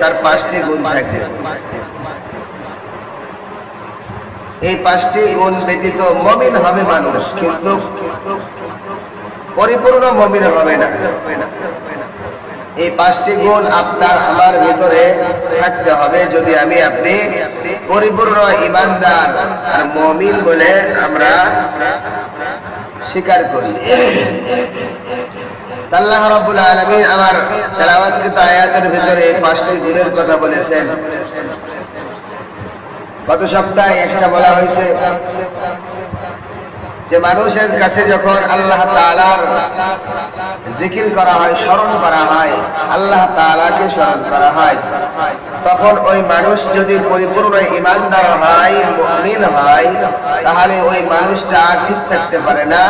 তার পাঁচটি গুণ থাকবে এই পাঁচটি গুণ ব্যতীত মমিন হবে মানুষ, কিন্তু পরিপূর্ণ মমিন হবে না। এই পাঁচটি গুণ আপনার আমার ভিতরে থাকতে হবে যদি আমি আপনি পরিপূর্ণ ইমানদার আর মমিন বলে আমরা স্বীকার করি। আল্লাহ রাব্বুল আলামিন আমার তেলাওয়াতকৃত আয়াতের ভিতরে পাঁচটি গুণের কথা বলেছেন। গত সপ্তাহে একটা বলা হয়েছে যে মানুষের কাছে যখন আল্লাহ তালার জিকির করা হয়, স্মরণ করা হয়, আল্লাহ তালাকে স্মরণ করা হয়। তখন ওই মানুষ যদি পরিপূর্ণ ইমানদার হয় মুমিন হয় তাহলে ওই মানুষটা আর ঠিক থাকতে পারে না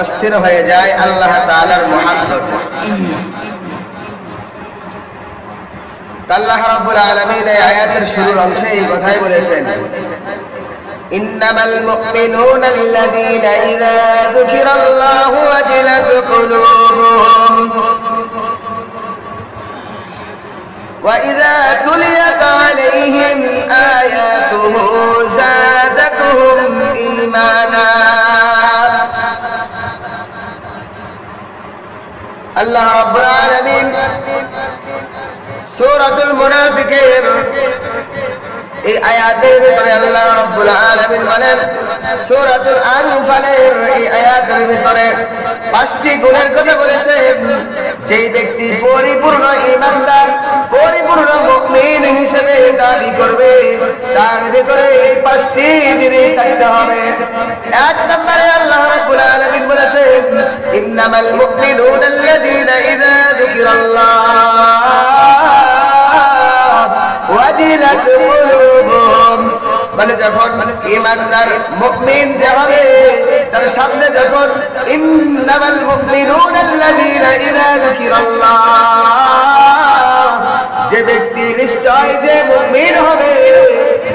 অস্থির হয়ে যায় আল্লাহ তাআলার মহাব্বত আল্লাহ রাব্বুল আলামিন এই আয়াতের শুরুর অংশে এই কথাই বলেছেন إنما المؤمنون الذين إذا ذكر الله وجلت قلوبهم وإذا تليت عليهم آياته زادتهم إيمانا الله رب العالمين সূরাতুল মুনাফিকের এই আয়াতের ভিতরে আল্লাহ রাব্বুল আলামিন বলেন সূরাতুল আনফালের এই আয়াতের ভিতরে পাঁচটি গুণের কথা বলেছেন যেই ব্যক্তি পরিপূর্ণ ঈমানদার, পরিপূর্ণ মুমিন হিসেবে দাবি করবে, তার ভিতরে এই পাঁচটি জিনিস থাকতে হবে। এক নম্বরে আল্লাহ রাব্বুল আলামিন বলেছেন, ইন্নামাল মুমিনুনা আল্লাযীনা ইযা যুকিরাল্লাহ ওয়াজিলাত কুলুবুহুম বলে যখন ইমানদার মুমিন যে হবে তার সামনে যখন ইন্নামাল মুমিনুন আল্লাযীনা ইযা যুকিরাল্লাহ, যে ব্যক্তি নিশ্চয় যে মুমিন হবে,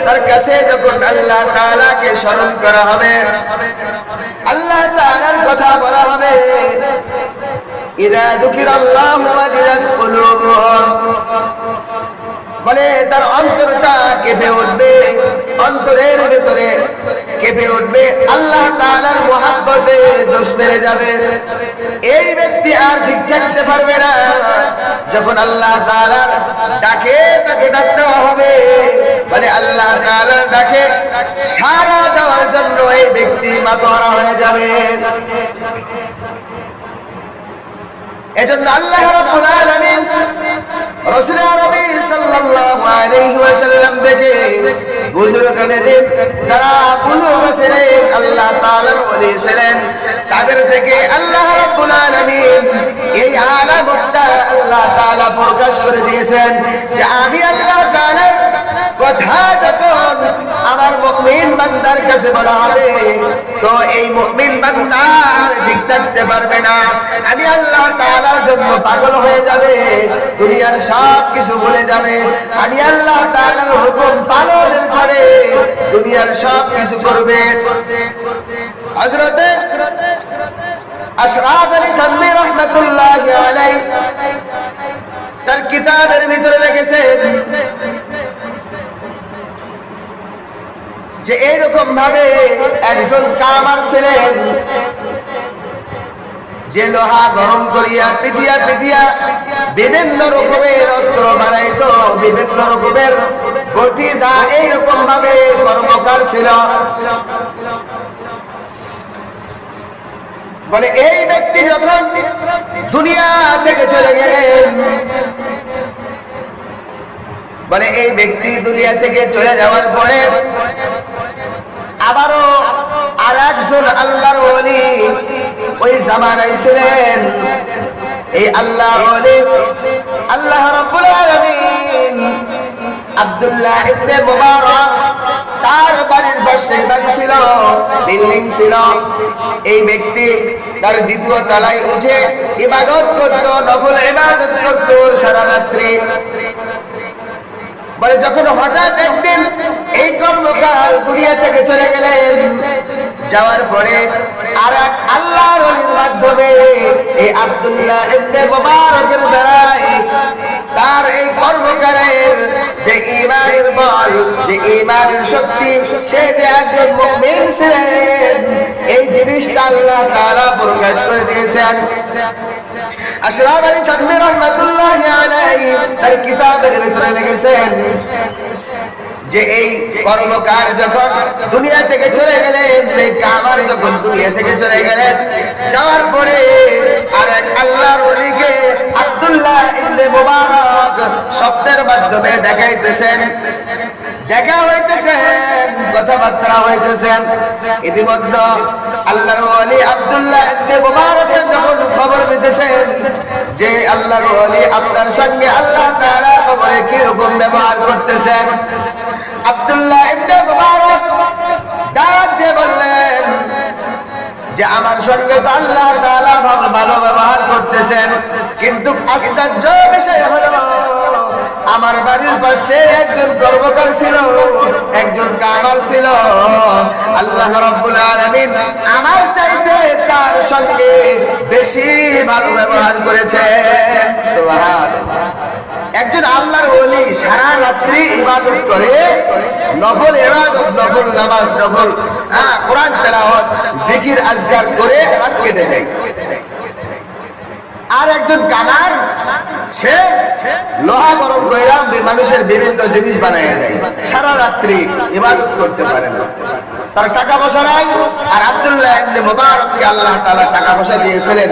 তার কাছে যখন আল্লাহ তাআলাকে স্মরণ করা হবে, আল্লাহ তাআলার কথা বলা হবে, ইযা যুকিরাল্লাহু ওয়াজিলাত কুলুবুহুম বলে তার অন্তরটা কেঁপে উঠবে। অন্তরের ভেতরে কেঁপে উঠবে। আল্লাহ তাআলার মহাব্বতে জোশ বেড়ে যাবে। এই ব্যক্তি আর ঠিক থাকতে পারবে না। যখন আল্লাহ তাআলার ডাকে, তাকে ডাকতে হবে। বলে আল্লাহ তাআলার ডাকে সারা দেওয়ার জন্য এই ব্যক্তি মাতোয়ারা হয়ে যাবে। এজন্য আল্লাহ রাব্বুল আলামিন রাসূল আরবি সাল্লাল্লাহু আলাইহি ওয়াসাল্লাম দেখে বুজুর্গ যারা বুজুর্গ ছিলেন, আল্লাহ তাআলার ওলি ছিলেন। তাদের থেকে আল্লাহ রাব্বুল আলামিন এই আলামতটা আল্লাহ তাআলা প্রকাশ করে দিয়েছেন যে আমি আল্লাহ তাআলার কথা আমার মুমিন বান্দার কাছে বলা হবে, তো এই মুমিন বান্দা ঠিক থাকতে পারবে না। আমি আল্লাহ তাআলার জন্য পাগল হয়ে যাবে, দুনিয়ার সব কিছু ভুলে যাবে। আমি আল্লাহ তাআলার হুকুম পালনের পরে দুনিয়ার সব কিছু করবে। হযরতে আশরাফ আলী থানভী রাহমাতুল্লাহি আলাইহি তার কিতাবের ভিতরে লিখেছেন যে এইরকম ভাবে একজন কামার ছিলেন যে লোহা গরম করিয়া পিটিয়া পিটিয়া বিভিন্ন রকমের অস্ত্র বানাইতো বিভিন্ন রকমের দা এইরকম ভাবে কর্মকার ছিল। বলে, এই ব্যক্তি যখন দুনিয়া থেকে চলে গেলেন, বলে, এই ব্যক্তি দুনিয়া থেকে চলে যাওয়ার পরে আবারও আর একজন আল্লাহর ওলি ওই জামানায় ছিলেন। এই আল্লাহ ওলি, আল্লাহ রাব্বুল আলামিন আব্দুল্লাহ ইবনে মুবারক তার বাড়ির পাশে বাড়ি ছিল, বিল্ডিং ছিল। এই ব্যক্তি তার দ্বিতীয় তলায় উঠে ইবাদত করত, নফল ইবাদত করত সারা রাত্রি। বলে যখন হঠাৎ একদিন এই কর্মকার দুনিয়া থেকে চলে গেলেন, যাওয়ার পরে আর এক আল্লাহর মাধ্যমে এই আব্দুল্লাহ ইবনে মুবারকের দ্বারাই তার এই কর্মকারের যে ইমানের বল, যে ইমানের শক্তি, সে যে একজন মুমিন ছিলেন, এই জিনিসটা আল্লাহ তাআলা প্রকাশ করে দিয়েছেন। আশরাফ আলী থানভী রহমাতুল্লাহি আলাইহি, তার কিতাবের ভিতরে যে এই কর্মকার যখন দুনিয়া থেকে চলে গেলেন, এই কামার যখন দুনিয়া থেকে চলে গেলেন, যাওয়ার পরে আর এক আল্লাহর ওলিকে আব্দুল্লাহ ইবনে মুবারক স্বপ্নের মাধ্যমে দেখাইতেছেন। দেখা হইতেছেন কথাবার্তা হইতেছেন ইতিমধ্যে আল্লাহর আব্দুল্লাহ যখন খবর যে আল্লাহর আপনার সঙ্গে আল্লাহ খবরে ব্যবহার করতেছেন আব্দুল্লাহ ডাক দিয়ে বললেন যে, আমার সঙ্গে তো আল্লাহ তাআলা ভালো ব্যবহার করতেছেন, কিন্তু আশ্চর্য বিষয় হলো আমার বাড়ির পাশে একজন কর্মকার ছিল, একজন কামার ছিল। আল্লাহ রাব্বুল আলামিন আমার চাইতে তার সঙ্গে বেশি ভালো ব্যবহার করেছে একজন আল্লাহর ওলি সারা রাত্রি ইবাদত করে, নফল ইবাদত, নফল নামাজ, নফল হ্যাঁ কোরআন তেলাওয়াত, জিকির, আজকার করে রাত কেটে আর একজন কামার সে লোহা গরম কইরা মানুষের বিভিন্ন জিনিস বানাইয়া দেয় সারা রাত্রি ইবাদত করতে পারে না তার টাকা পয়সা নাই আর আব্দুল্লাহ আল্লাহ টাকা পয়সা দিয়েছিলেন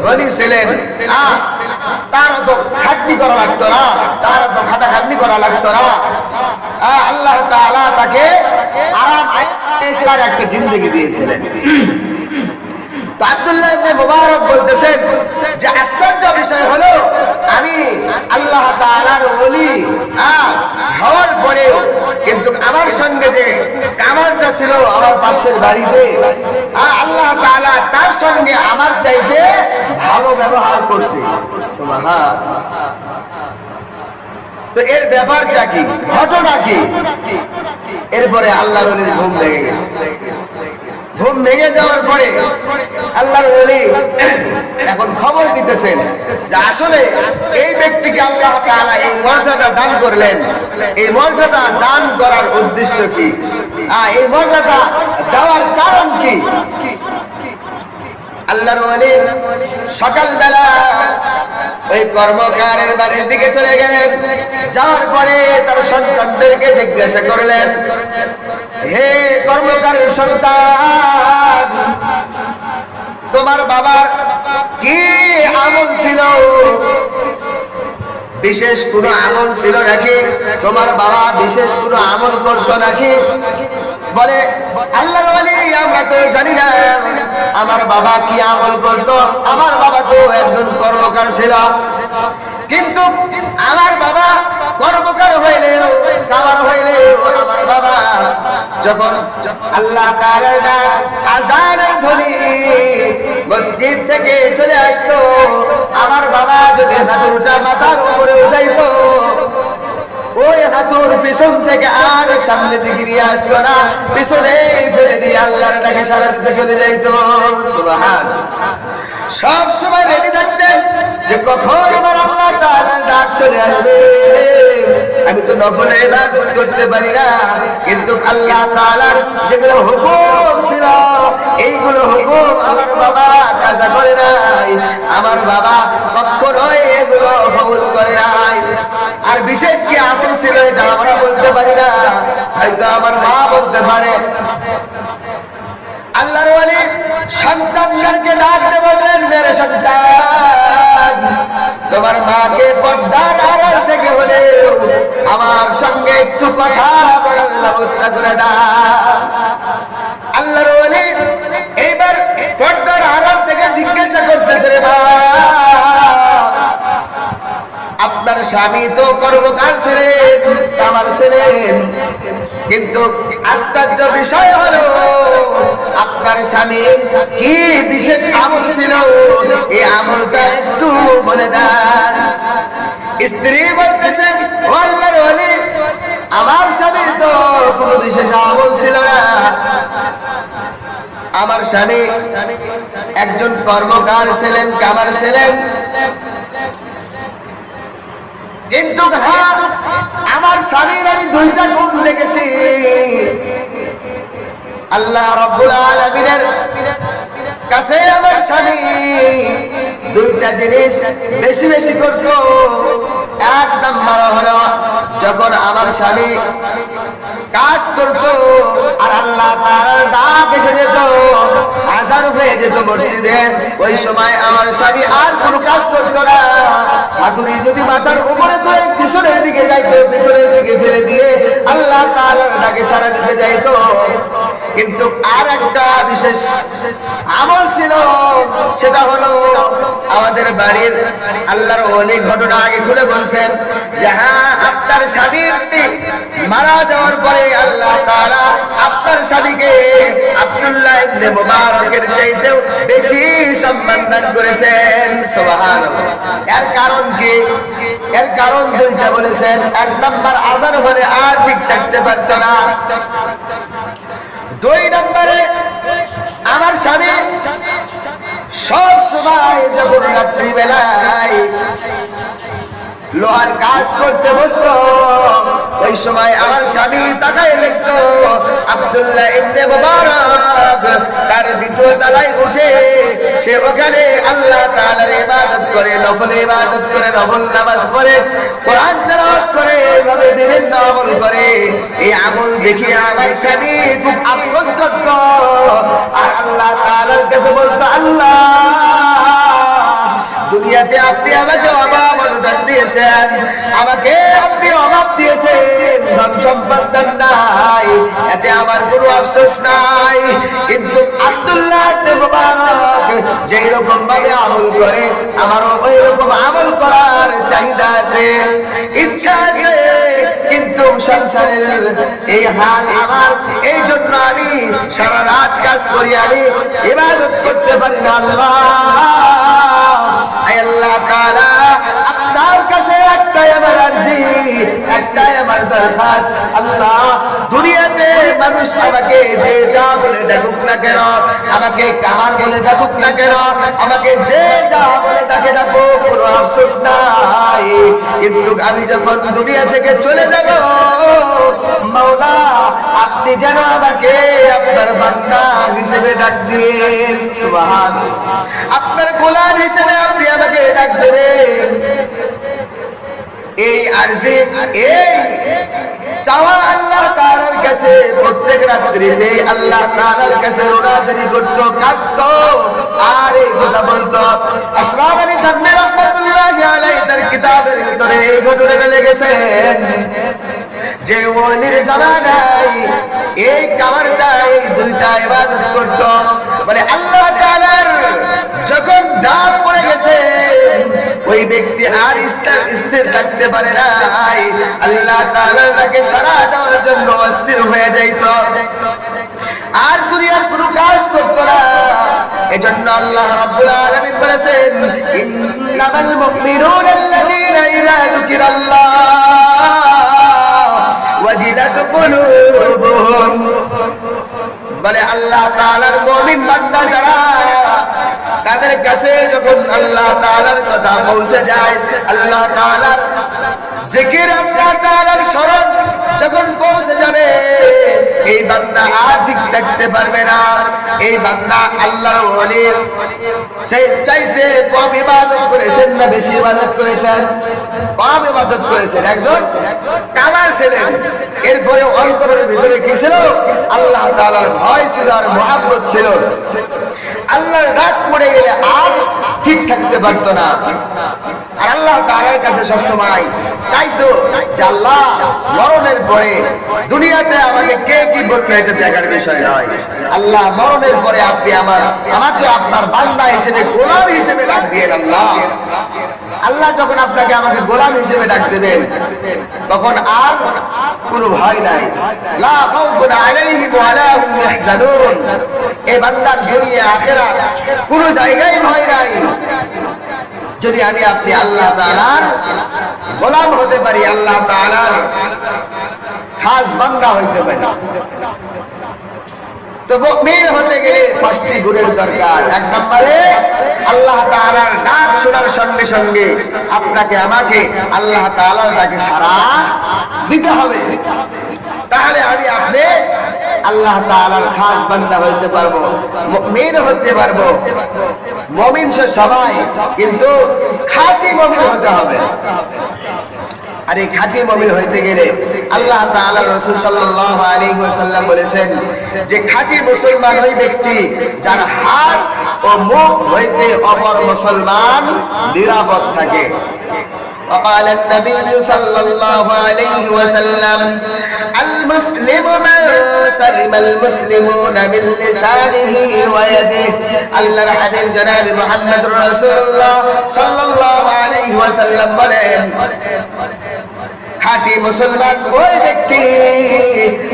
ধনী ছিলেন তার তো খাটনি করা লাগতো না তার তো খাটা খাটনি করা লাগতো না আল্লাহ তাআলা তাকে আরাম একটা জিন্দগি দিয়েছিলেন তো আব্দুল্লাহ ইবনে মুবারক বলতেছেন যে বিষয় হলো আমি আল্লাহ তাআলার ওলি হ্যাঁ, হওয়ার পরেও কিন্তু আমার সঙ্গে যে কামারটা ছিল আমার পাশের বাড়িতে হ্যাঁ, আল্লাহ তাআলা তার সঙ্গে আমার চাইতে ভালো ব্যবহার করছে। তো এর ব্যাপারটা কি? ঘটনা কি? এরপরে আল্লাহর ঘুম লেগে গেছে। ঘুম ভেঙে যাওয়ার পরে আল্লাহর ওলি এখন খবর দিতেছেন যে আসলে এই ব্যক্তিকে আল্লাহ তাআলা এই মর্যাদা দান করলেন। এই মর্যাদা দান করার উদ্দেশ্য কি? এই মর্যাদা দেওয়ার কারণ কি? আল্লাহর ওলি সকালবেলা ওই কর্মকারের বাড়ির দিকে চলে গেলেন। যাওয়ার পরে তার সন্তানদেরকে জিজ্ঞাসা করলেন, হে কর্মকারের সন্তান, তোমার বাবার কি আমল ছিল? বিশেষ কোন আমল ছিল নাকি? তোমার বাবা বিশেষ কোন আমল করতো নাকি? বলে, আল্লাহর ওয়ালি, আমরা তো জানি না। আমার বাবা কি আমল করতো? আমার বাবা তো একজন কর্মকার ছিল। কিন্তু আমার বাবা কর্মকার হইলেও, কাবার হইলেও, আমার বাবা যখন আল্লাহ আজানের ধ্বনি মসজিদ থেকে চলে আসতো, আমার বাবা যদি হাতুরটা মাথার উপরে উঠাইতো ওই হাতুর পিছন থেকে আর সামনে দিকে আসতো না। পিছনে ফেলে দিয়ে আল্লাহর ডাকে সারা দিতে চলে যাইত। সব সময় রেডি থাকতেন যে কখন আমার আল্লাহ ডাক চলে আসবে। আমি তো নফলে ইবাদত করতে পারি না। কিন্তু আল্লাহ তাআলার যেগুলো হুকুম ছিল, এইগুলো হুকুম আমার বাবা কাজা করে নাই। আমার বাবা কখনোই এগুলো কবুল করে নাই। আর বিশেষ কি আসল ছিল এটা আমরা বলতে পারি না। হয়তো আমার মা বলতে পারে। আল্লাহর ওয়ালি সন্তানদেরকে ডাকতে বললেন, মেরে সন্তান, তোমার মাকে পর্দার আড়াল থেকে হলে আমার সঙ্গে একটু কথা বলার ব্যবস্থা করে দাও। আল্লাহর স্বামী তো কর্মকার ছিলেন আমার ছিলেন কিন্তু আশ্চর্য বিষয় হলো, আপনার স্বামী কি বিশেষ আমল ছিল? এই আমলটা একটু বলে দেন। স্ত্রী বলতেছেন "ও আল্লাহর আমার স্বামীর তো কোনো বিশেষ আমল ছিল না। আমার স্বামী একজন কর্মকার ছিলেন, কামার ছিলেন। কিন্তু আমার স্বামীর আমি দুইটা গুণ দেখেছি। আল্লাহ রব্বুল আলামিনের কাছে আমার স্বামী দুইটা জিনিস বেশি বেশি করছ এক নাম্বার হলো, যখন আমার স্বামী কাজ করত আর আল্লাহ তার ডাক এসে যেত আজান হয়ে যেত মসজিদে, ওই সময় আমার স্বামী আর কোনো কাজ করতো না। হাতুড়ি যদি মাথার উপরে তো পিছনের দিকে যাইতো, পিছনের দিকে ফেলে দিয়ে আল্লাহ তাআলার ডাকে সারা দিতে যাইতো। কিন্তু আর একটা বিশেষ আমল ছিল, সেটা হলো আমাদের বাড়ির আল্লাহর ওলি ঘটনা আগে খুলে বলছেন যে হ্যাঁ আপনার স্বামীর মারা যাওয়ার পরে আল্লাহ তাআলা আপনার স্বামীকে আব্দুল্লাহ ইবনে মুবারকের চাইতেও বেশি সম্মান দান করেছেন। সুবহানাল্লাহ। এর কারণ কি? এর কারণ দুইটা বলেছেন। এক নাম্বার, আজান হলে আর ঠিক থাকতে পারতো না। দুই নম্বরে আমার স্বামী সব সময় যখন রাত্রিবেলায় লোহার কাজ করতে বসতো, ওই সময় আমার স্বামী তাকায় দেখতো আব্দুল্লাহ ইবনে মুবারক তার দ্বিতীয় তলায় উঠে সে ওখানে আল্লাহ ইবাদত করে নফল ইবাদত করে, নফল নামাজ পড়ে, কোরআন তেলাওয়াত করে এভাবে বিভিন্ন আমল করে। এই আমল দেখে আমার স্বামী খুব আফসোস করত। আর আল্লাহ তাআলার কাছে বলতো, আল্লাহ দুনিয়াতে আপনি আমাকে অভাব অনুদান দিয়েছেন। আমাকে আপনি অভাব দিয়েছেন। ধন সম্পদ দেন নাই। এতে আমার কোনো আফসোস নাই। কিন্তু আব্দুল্লাহ ভাবে আমল করে, আমারও আমল করার চাহিদা আছে, ইচ্ছা আছে। কিন্তু সংসারের এই হাল আমার, এই জন্য আমি সারা কাজ করি, আমি ইবাদত করতে পারি না। আল্লাহ। যে যা আমাকে আমাকে যে যা বলে আমি যখন দুনিয়া থেকে চলে যাব মাওলা আপনি যেন আমাকে আপনার বান্দা হিসেবে ডাক দিন আপনার গোলাম হিসেবে আপনি আমাকে ডাক দেবেন। এই আরজি এই চাওয়া আল্লাহ তাআলার কাছে প্রত্যেক রাত্রিতে আল্লাহ তাআলার কাছে রোনাজারি করত কাঁদত আর এই কথা বলতো আশরাফ আলী থানভী রাহমাতুল্লাহি আলাইহি তার কিতাবের ভিতরে এই ঘটনাটা লিখেছেন। যে ওলির জামানায় এই কামারটা এই দুইটা ইবাদত করত। বলে আল্লাহ তাআলার যখন ডাক পড়ে গেছে, ওই ব্যক্তি আর স্থির স্থির থাকতে পারে নাই। আল্লাহ তাআলার ডাকে সাড়া দেওয়ার জন্য অস্থির হয়ে যাইত। আর দুনিয়ার কোনো কাজ করতো না। এজন্য আল্লাহ রাব্বুল আলামিন বলেছেন, ইন্নামাল মুমিনুনা আল্লাযীনা ইযা যুকিরাল্লাহ। ওয়াজিলাত কুলুবুহুম। বলে আল্লাহ তাআলার মুমিন বান্দা যারা, তাদের কাছে যখন আল্লাহ তাআলার কথা পৌঁছে যায়, আল্লাহ তাআলার জিকির আল্লাহ তাআলার স্মরণ যখন পৌঁছে যাবে, এই বান্দা আর ঠিক থাকতে পারবে না। এই বান্দা আল্লাহর ওলি। সে চাইছে কম ইবাদত করেছেন না বেশি ইবাদত করেছেন? কম ইবাদত করেছেন। একজন কামার ছিলেন। এরপরে অন্তরের ভিতরে কি ছিল? আল্লাহ তাআলার ভয় ছিল আর মহাব্বত ছিল। আল্লাহর ডাক পড়ে গেলে আর ঠিক থাকতে পারত না। আর আল্লাহ তাআলার কাছে সবসময় চাইতো যে আল্লাহ মরণের পরে দুনিয়াতে আমাকে কে কি বলবে এটা দেখার বিষয় নয়। আল্লাহ মরণের পরে আপনি আমার, আমাকে আপনার বান্দা হিসেবে, গোলাম হিসেবে ডাক দিয়ে আল্লাহ। আল্লাহ যখন আপনাকে আমাকে গোলাম হিসেবে ডাক দেবেন, তখন আর কোনো ভয় নাই। আখিরাত কোনো জায়গায় ভয় নাই। যদি আমি আপনি আল্লাহ তাআলার গোলাম হতে পারি, আল্লাহ তাআলার খাস বান্দা হইতে পারি। তো মুমিন হতে গেলে পাঁচটি গুণের দরকার। ডাক শোনার সঙ্গে সঙ্গে আপনাকে, আমাকে আল্লাহ তাআলার ডাকে সাড়া দিতে হবে। তাহলে আমি আপনি আল্লাহ তাআলার খাস বান্দা হইতে পারব, মুমিন হতে পারব। মুমিন সবাই, কিন্তু খাঁটি মুমিন হতে হবে। আর এই খাঁটি মমিন হইতে গেলে আল্লাহ তাআলা রাসূল সাল্লাল্লাহু আলাইহি ওয়াসাল্লাম বলেছেন যে খাঁটি মুসলমান ওই ব্যক্তি যার হাত ও মুখ হইতে অপর মুসলমান নিরাপদ থাকে وقال النبي صلى الله عليه وسلم المسلم من سلم المسلمون من لسانه ويده الله حبيب جناب محمد رسول الله صلى الله عليه وسلم বলেন খাঁটি মুসলমান ওই ব্যক্তি,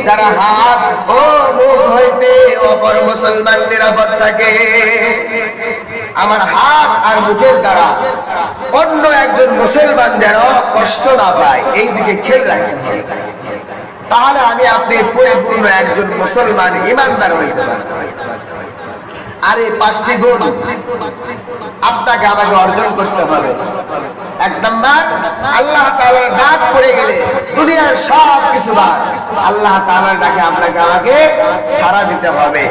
যারা হাত ও মুখ হইতে অপর মুসলমান নিরাপদ থাকে। আমার হাত আর মুখের দ্বারা অন্য একজন মুসলমান যেন কষ্ট না পায়, এই দিকে খেয়াল রাখতে হবে। তাহলে আমি আপনি পরিপূর্ণ একজন মুসলমান, ইমানদার হইতে পারব। আর পাঁচটি গুণ আপনাকে আমাকে অর্জন করতে হবে। এক নম্বর, আল্লাহ তালার ডাক পড়ে গেলে দুনিয়ার সব কিছু আল্লাহ তালার ডাকে আপনাকে আমাকে সারা দিতে হবে।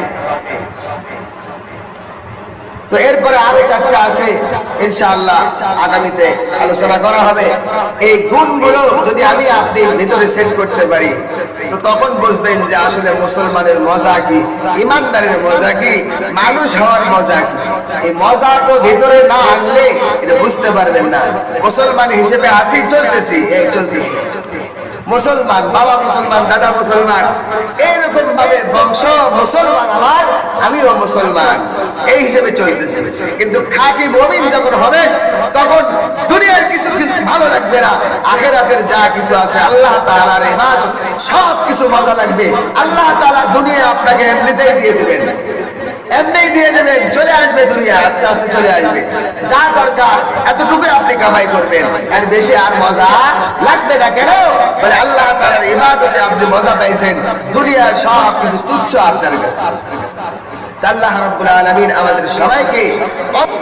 তো এরপরে আরও চারটা আছে, ইনশাআল্লাহ আগামীতে আলোচনা করা হবে। এই গুণগুলো যদি আমি আপনি ভিতরে সেট করতে পারি, তো তখন বুঝবেন যে আসলে মুসলমানের মজা কি, ইমানদারের মজা কি, মানুষ হওয়ার মজা কি। এই মজা তো ভিতরে না আনলে এটা বুঝতে পারবেন না। মুসলমান হিসেবে আসি চলতেছি, এই চলতেছি। মুসলমান, বাবা মুসলমান, দাদা মুসলমান, এইরকম ভাবে বংশ, মুসলমান আমার, আমিও মুসলমান। এই হিসেবে চলতেছে। কিন্তু খাঁটি মমিন যখন হবে, তখন দুনিয়ার কিছু কিছু ভালো লাগবে না। আখেরাতের যা কিছু আছে, আল্লাহ তাআলার ইবাদত সব কিছু মজা লাগবে। আল্লাহ তাআলা দুনিয়া আপনাকে এমনিতেই দিয়ে দিবেন। এমনি দিয়ে দেবেন, চলে আসবে দুনিয়া, আস্তে আস্তে চলে আসবে। যা দরকার এতটুকু আপনি কামাই করবেন। আর বেশি আর মজা লাগবে না কেন? বলে আল্লাহ তাআলার ইবাদতে আপনি মজা পাইছেন। দুনিয়ার সব কিছু তুচ্ছ আপনার কাছে। আল্লাহ রাব্বুল আলামিন আমাদের সবাইকে